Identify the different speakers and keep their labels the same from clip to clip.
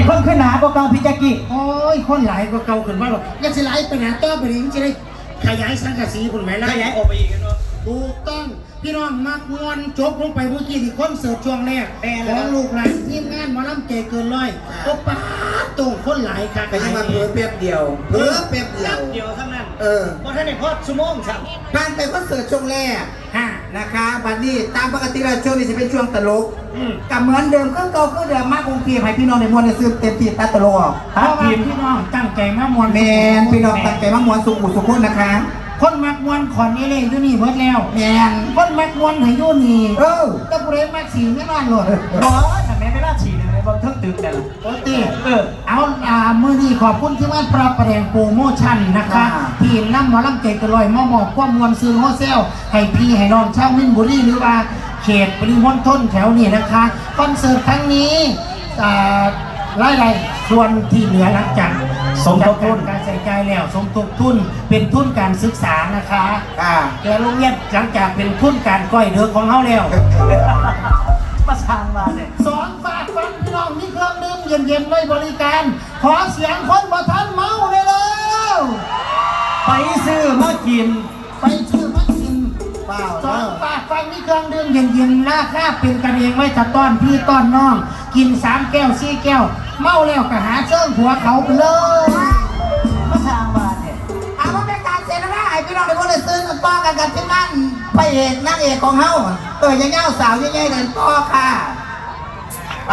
Speaker 1: นี้คนขึ้นหนาบอกเก่าพี่แจ็กกี้
Speaker 2: โอ้ยคนหลายกว่าเก่าขึ้นมาหรอกยังสิหลายไปหนาต่อไปนี้จะได้ขยายสังกะสีคุณไหมล่ะ
Speaker 1: ขยายออกไปอีกเนาะ
Speaker 2: ถูกต้องพี่น้องมักมวนจบลงไปเมื่อกี้ที่คอนเสิร์ตช่วงแรก
Speaker 1: แม่น
Speaker 2: ข
Speaker 1: แล้ว
Speaker 2: องลูกหลานทีมงานหมอลำเกเกินร้อยโอ้ป้าดตรงคนหลายค่ะ
Speaker 3: ก็ยังมาเพิ่มเปียบเดียวเพิ่มเปียบเดียว
Speaker 1: เดียวเท่านั้น
Speaker 3: เออ
Speaker 1: เพราะท่านในพอดชั่วโมงสั่ง
Speaker 3: การไปคอนเสิร์ตช่วงแรก
Speaker 2: ฮะ
Speaker 3: นะคะบัดนี้ตามปกติแล้วช่วงนี้จะเป็นช่วงตลก
Speaker 2: อืม
Speaker 3: กับเหมือนเดิมก็เก่าก็เดิมมากกรุงเทพให้พี่น้องในมวลในซื้อเต็มที่ตัดตลกออก
Speaker 2: เพราะว่าพี่น้องตั้งใจมามวน
Speaker 3: แมนพี่น้องตั้งใจมามวนสุขุสุขุนนะคะ
Speaker 2: คนมักมวนขอนนี้เลยอยู่นี่เบิดแล้ว
Speaker 3: แมน
Speaker 2: คนมักมวนให้อยู่นี่
Speaker 3: เออ
Speaker 2: ก็ผู้ใดมักสีไม่นอนหลด
Speaker 1: บอส กแต่ละ
Speaker 2: โอตี
Speaker 1: เออ
Speaker 2: เอาอ่ามือนี้ขอบคุณที่มาปรับประแดงโปรโมชั่นนะคะ
Speaker 3: อ่า
Speaker 2: ที่นำหมอลำเกกระลอยมาหมอบความมวลซื้อโฮเซลให้พี่ให้น้องชาวมินบุรีหรือว่าเขตปริมณฑลแถวนี้นะคะคอนเสิร์ตครั้งนี้อ่ารายได้ส่วนที่เหลือหลังจาก
Speaker 1: สมทบทุน
Speaker 2: การใช้จ่ายแล้ว สมทบทุนเป็นทุนการศึกษานะคะ
Speaker 3: ค่ะ
Speaker 2: แกโรงเรียนหลังจากเป็นทุนการก้อยเดือของเขาแล้ว
Speaker 1: มาสร้างมาเนี่ย
Speaker 2: เย็นๆไว้บริการ ขอเสียงคนบ่ทันเมาเลยแล้ว
Speaker 1: ไปซื้อมากิน
Speaker 2: ไปชื่อมากิน
Speaker 3: เปล่า
Speaker 2: สอนฝากฟังมีเครื่องดื่มเย็นๆราคาเป็นกันเองไว้จะต้อนพี่ต้อนน้อง กินสามแก้วสี่แก้ว เมาแล้วก็หาเชิงหัวเขาไปเลย
Speaker 1: มาสร้างมาเนี่ย
Speaker 3: เอามาเป็นการเซ็นนะให้พี่น้องในมวลในซื้อกันต่อกันกันที่นั่นพระเอกนางเอกของเฮาเออยังเงาสาวยังไงกันต่อค่ะไ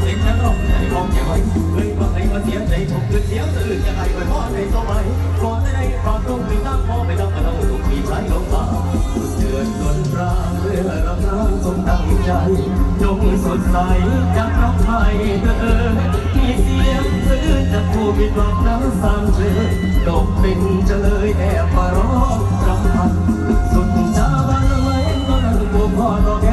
Speaker 3: เป็
Speaker 1: นส
Speaker 4: ติเป็นแล้วน้องใจมองแก่าไว้เลยว่าใครมาเสียใจถูกเกินเสียงตื่นจะให้ไว้พ่อในสมัยก่อนได้ตอนรุ่งถึงตั้งพ่อไปต้องมาต้องถูกมีใช้ลงมาเดือนต้นรางเรือรับน้ำสมดังใจจงสดใสจากน้องไทยเออมีเสียงซื่อจากผู้มีความน้ำสามเชือดกเป็นเจเลยแอบมาร้องรำพันสุดจาบันไว้ก็นั่งบัวพ่อรอแก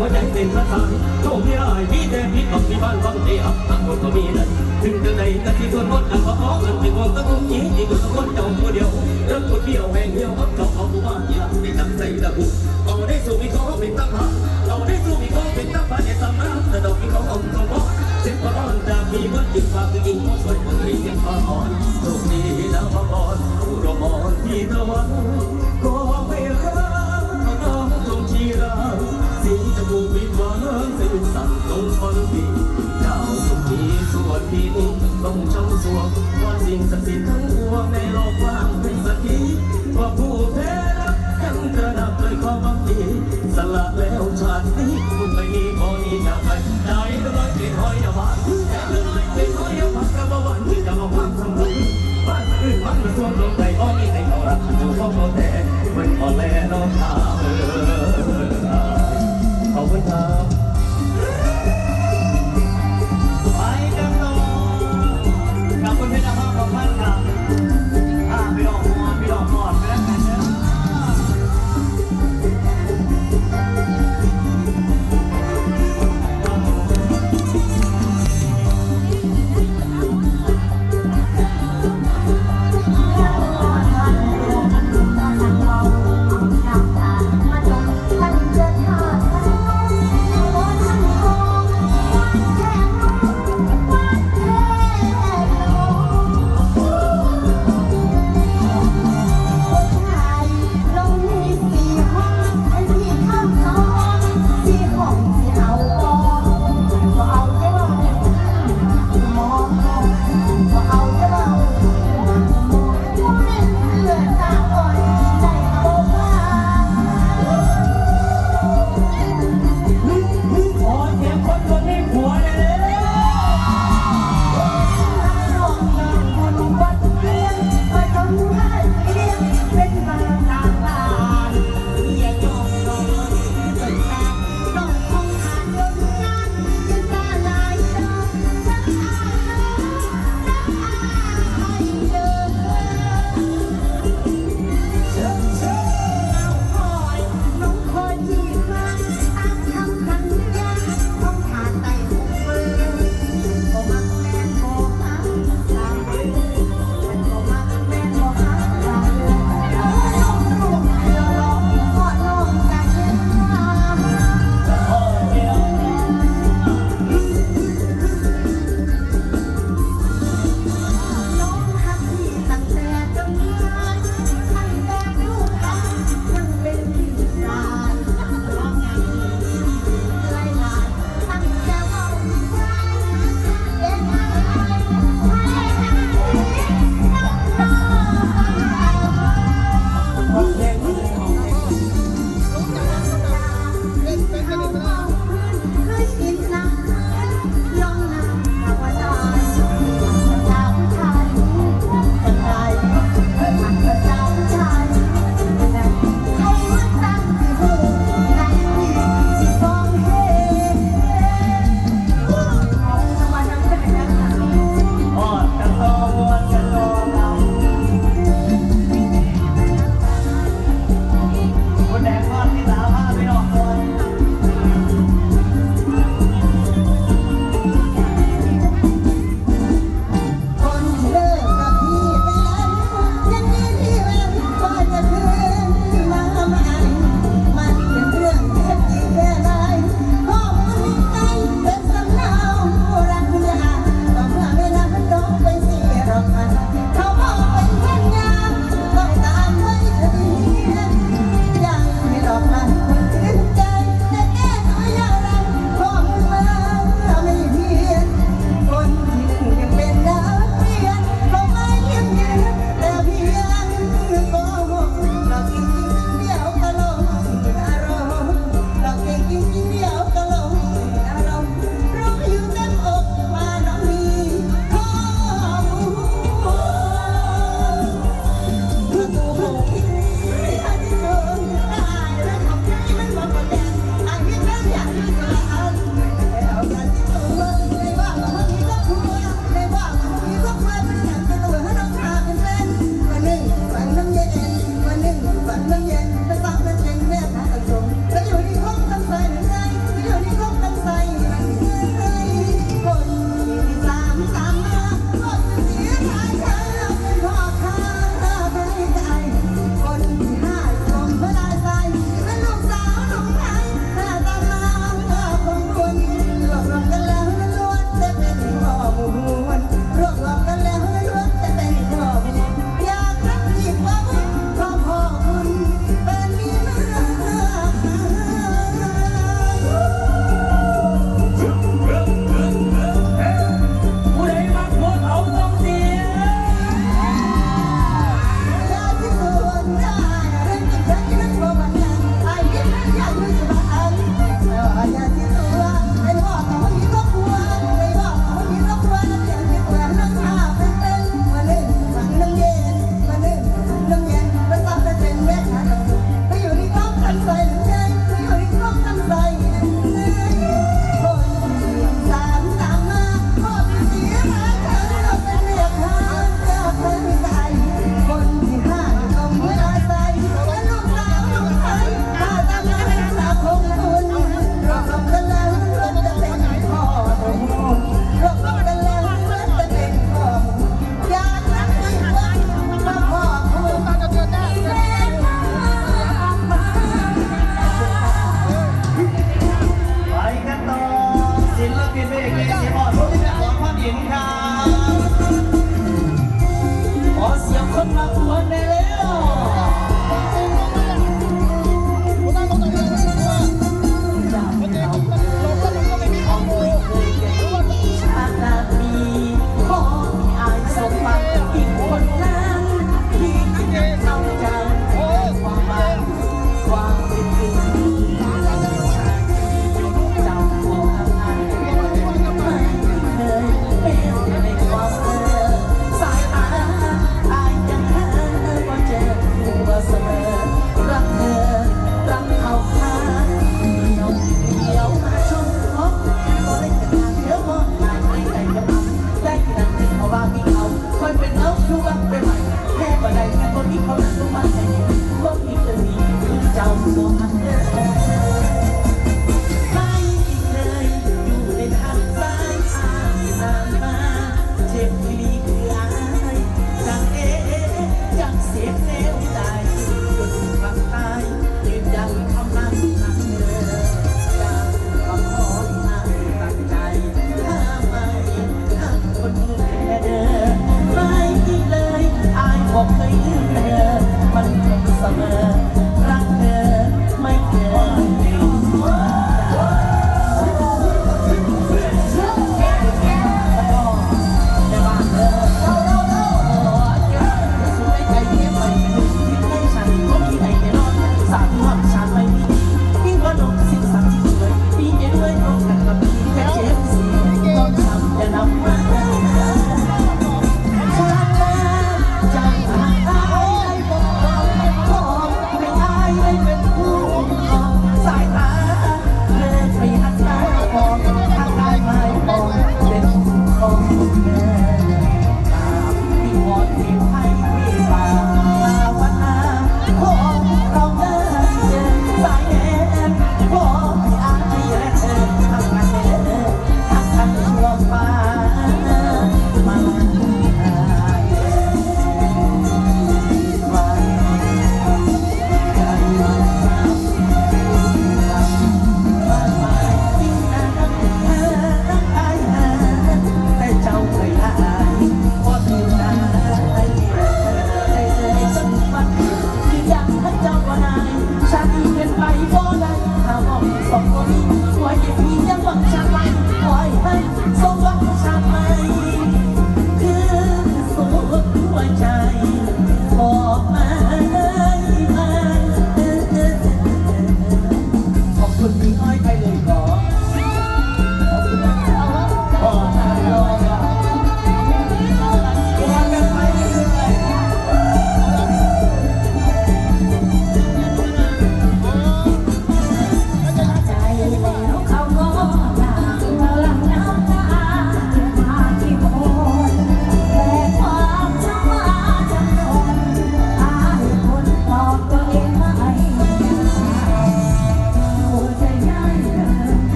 Speaker 4: หัวใจเต้นสะท้านโชคที่ได้มีแต่พิษกับที่บ้านฟังเตียทั้งหมดก็มีนั้นถึงจะใดแต่ที่ส่วนหมดนั้นก็ขอกันเป็นคนตะกุ่มยิ้มที่คนตะกุ่มเจ้าตัวเดียวรักคนเดียวแห่งเดียวเขาเขาเอาผู้ว่าที่รักในน้ำใจละบุเอาได้สู่มีเขาเป็นตั้งหาเอาได้สู่มีเขาเป็นตั้งหาในสำนักแต่ดอกมีเขาเอาสมบูรณ์เจ็บก็ร้อนจากมีเมื่อจึงฝากคือยิงเขาสวยคนรีเสียงฟ้าอ่อนโชคดีนะพระพรผู้รอมอนที่ตะวันก็ สิ่งจะบูวิวานสิ้นสั่งลงฟังดีเจ้าสุขีส่วนที่อุ้มต้องช่างสวงว่าสิ่งศักดิ์สิทธิ์ทั้งปวงในโลกว่างเป็นสักขีว่าผู้แพ้รักยังกระดับด้วยความบังดีสละแล้วชาตินี้คุณไม่มีพอนี้จากไปใจร้อยเป็นหอยบานแต่ร้อยเป็นหอยบานกระบวันที่จะมาพักทำบุญบ้านอื่นมันมาส่วนลงใจอ้อมีแต่เขารัก uma
Speaker 5: love.